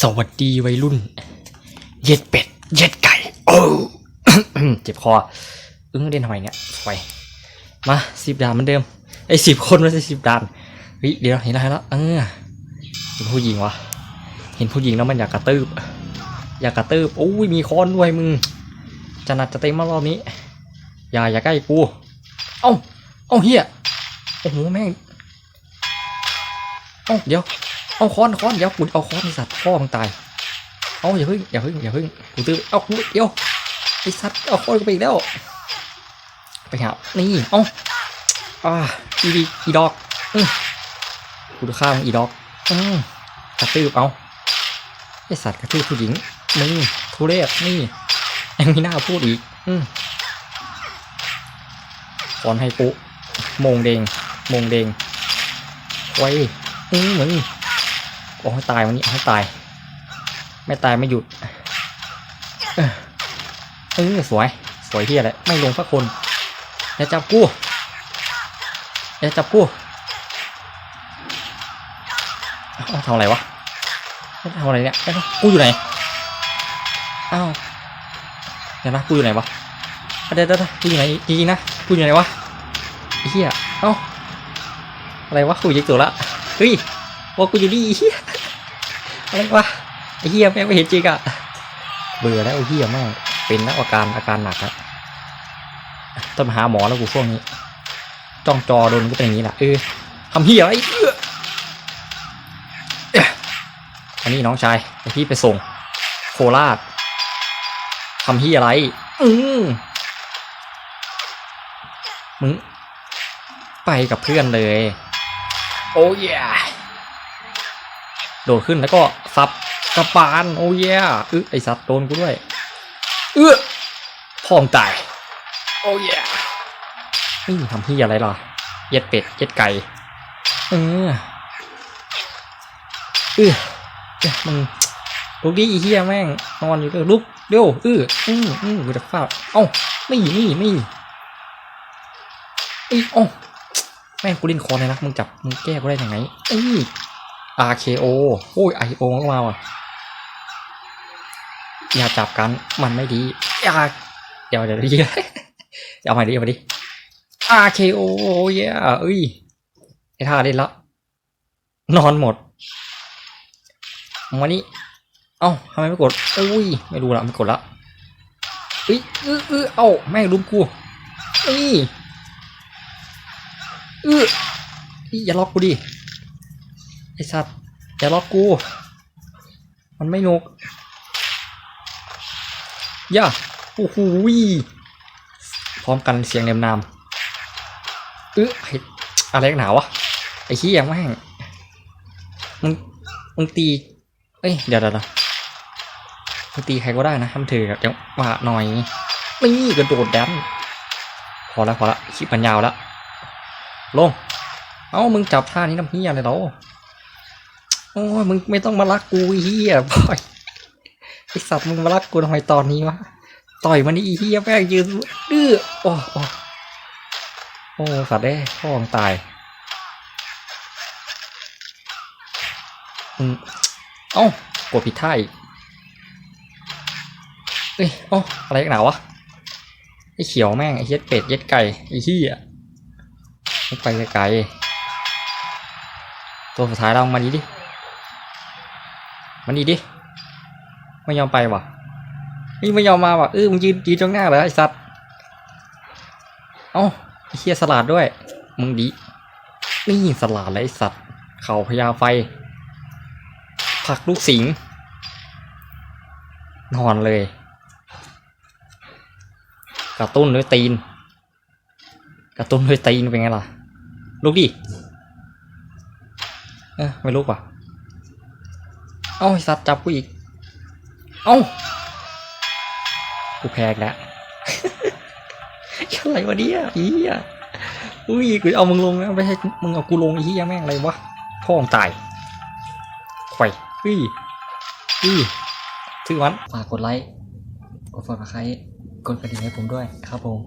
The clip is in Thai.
สวัสดีวัยรุ่น เย็ดเป็ด เย็ดไก่ โอ้เจ็บคอ อึ้งเด่นทำไมเนี่ยไปมาสิบดานเหมือนเดิม ไอ้สิบคนไม่ใช่สิบดานเฮ้ยเดี๋ยวเห็นแล้วเห็นแล้วเออเห็นผู้หญิงวะเห็นผู้หญิงแล้วมันอยากกระตืบอยากกระตืบโอ้ยมีค้อนด้วยมึงจะนัดจะเต็มมารอบนี้ อย่าอย่าใกล้กู เอ้า เอ้าเฮียโอ้โหแม่ง เอ้าเดี๋ยว เอาค้อนค้อนเดี๋ยวกูเอาค้อนไอสัตว์พ่อมึงตาย เอาอย่าพึ่งอย่าพึ่งอย่าพึ่งกูตื้อเอากูเดี๋ยวไอสัตว์เอาค้อนกูไปอีกแล้ว ไปหานี่เอาอ่าอีดีอีดอกอืกูจะฆ่ามึงอีดอกอืกระตืบเอาไอสัตว์กระตืบผู้หญิงมึงทุเรศนี่ยังมีหน้าพูดอีก อืมค้อนให้กูโมงเดงมงเดงไว้อืมมึง โอ้ให้ตายวันนี้ให้ตาย ไม่ตายไม่หยุด เออสวย สวยที่อะไรไม่ลงสักคนอย่าจับกูอย่าจับกูเอาทำอะไรวะทำอะไรเนี่ยเอ้ากูอยู่ไหนอ้าวเดี๋ยวนะกูอยู่ไหนวะเดี๋ยวเดี๋ยวกูอยู่ไหนจริงๆนะกูอยู่ไหนวะเหี้ยเอ้าอะไรวะกูยิงตัวละเฮ้ย ว่ากูอยู่นี่ไอ้เฮียอะไรวะไอ้เฮียแม่งไม่เห็นจริงอะเบื่อแล้วไอ้เฮียแม่งเป็นแล้วอาการอาการหนักแล้วต้องหาหมอแล้วกูช่วงนี้จ้องจอโดนก็เป็นอย่างนี้แหละเออทำเฮียไรเอื้อเอ๊ะอันนี้น้องชายไอพี่ไปส่ง โคราชทำเฮียอะไร อืมมึงไปกับเพื่อนเลย โอ้ย โดดขึ้นแล้วก็ซับกระปานโอ้ยอึไอสัตว์โดนกูด้วยเอื้อพองตายโอ้ยนี่ทำที่อะไรล่ะเย็ดเป็ดเย็ดไก่เออเออเอ้ยมึงลุกดิอีเหี้ยแม่งนอนอยู่เลยลุกเร็วเอออืออือกูจะฟาดเอ้านี่นี่นี่เอ้ยเอ้แม่งกูเล่นคอเลยนะมึงจับมึงแก้กูได้ยังไงเอ้ย RKO โอ้ย IO ก็มาว่ะ อย่าจับกันมันไม่ดีอย่าเดี๋ยวเดี๋ยวเดี๋ยวเอาใหม่ดิเอาใหม่ดิ RKO เย้เอ้ยไอ้ท่าเล่นละนอนหมดมานี่เอ้าทำไมไม่กดอุ้ยไม่รู้ละไม่กดละเอ้ยเออเออเอ้าแม่งลุมกูเอ้ยเอออย่าล็อกกูดิ ไอสัตว์อย่าล็อกกู มันไม่นกย่าโอ้โหพร้อมกันเสียงเนมนามเออไอะไรกันหนาวะไอ้ขี้ยังแม่งมึงมึงตีเอ้ยเดี๋ยวเดี๋ยวมึงตีใครก็ได้นะทำเถอะจังหวะหน่อยนี่กระโดดดันพอแล้วพอละคลิปมันยาวแล้วลง เอ้ามึงจับท่านี้น้ำเฮียอะไรเรา อ้ยมึงไม่ต้องมารักกูเฮียบอยไอสัตว์มึงมารักกูทำไมตอนนี้วะต่อยมันนี่อ้เฮียแม่งยืนดื้อโอ้โอ้โอ้สัตว์ได้พ่อมึงตายอืมเอ้ากดผิดท่าอีกเอ้ยเอ้าอะไรกันหนาวะไอ้เขียวแม่งไอ้เย็ดเป็ดเย็ดไก่ไอ้เฮียไปไกลตัวสุดท้ายเรามาดีดิ มาดีดิไม่ยอมไปว่ะนี่ไม่ยอมมาว่ะเออมึงยืนยืนตรงหน้าเลยไอ้สัตว์เอ้าไอเฮียสลัดด้วย มึงดีนี่สลัดเลยไอ้สัตว์ เข่าพญาไฟ ผักลูกสิงนอนเลย กระตุ้นด้วยตีน กระตุ้นด้วยตีนเป็นไงล่ะ ลุกดิ เออไม่ลุกว่ะ เอ้าไอ้สัตว์จับกูอีก เอ้ากูแพ้แล้วอะไรวะเนี่ยอีอะอุ้ยกูเอามึงลงนะไม่ใช่มึงเอากูลงอีแม่งอะไรวะพ่อมึงตายไข่อุ้ยอุ้ยซื้อวันฝากกดไลค์กดฝากใครกดกระดิ่งให้ผมด้วยครับผม